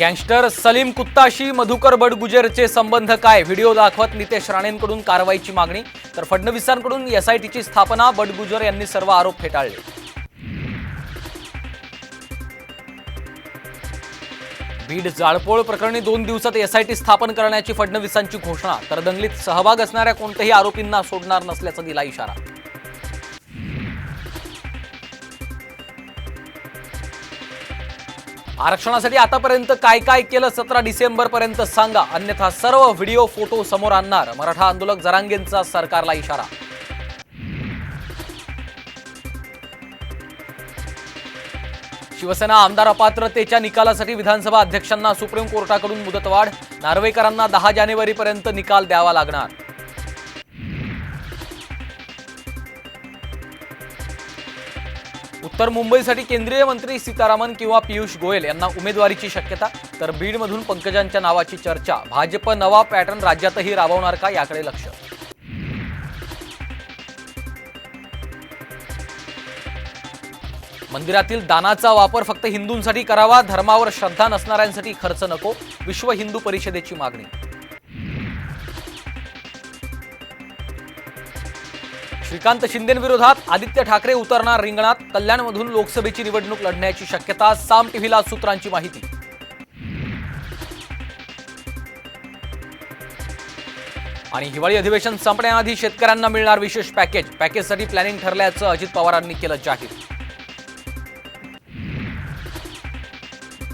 Gangster Salim कुत्ताशी मधुकर बडगुजरचे संबंध काय? व्हिडिओ दाखवत नितेश राणेंकडून कारवाईची मागणी तर फडणवीसांकडून एसआयटीची स्थापना बडगुजर यांनी सर्व आरोप फेटाळले. बीड जाळपोळ प्रकरणी दोन दिवसात एसआयटी स्थापन करण्याची फडणवीसांची घोषणा तर दंगलीत सहभाग असणाऱ्या कोणत्याही आरोपींना सोडणार नसल्याचा दिला इशारा. आरक्षणासाठी आतापर्यंत काय काय केलं सतरा डिसेंबर पर्यंत सांगा. अन्यथा सर्व व्हिडिओ फोटो समोर आणणार. मराठा आंदोलक जरांगेंचा सरकारला इशारा. शिवसेना आमदार अपात्रतेच्या निकालासाठी विधानसभा अध्यक्षांना सुप्रीम कोर्टाकडून मुदतवाढ. नार्वेकरांना दहा जानेवारीपर्यंत निकाल द्यावा लागणार. उत्तर मुंबईसाठी केंद्रीय मंत्री सीतारामन किंवा पियुष गोयल यांना उमेदवारीची शक्यता तर बीडमधून पंकजांच्या नावाची चर्चा भाजप नवा पॅटर्न राज्यातही राबवणार का याकडे लक्ष? मंदिरातील दानाचा वापर फक्त हिंदूंसाठी करावा धर्मावर श्रद्धा नसणाऱ्यांसाठी खर्च नको विश्व हिंदू परिषदेची मागणी. श्रीकांत शिंदेविरोधात आदित्य ठाकरे उतरणार रिंगणात कल्याणमधून लोकसभेची निवडणूक लढण्याची शक्यता साम टीव्हीला सूत्रांची माहिती. आणि हिवाळी अधिवेशन संपण्याआधी शेतकऱ्यांना मिळणार विशेष पॅकेज. पॅकेजसाठी प्लॅनिंग ठरल्याचं अजित पवारांनी केलं जाहीर.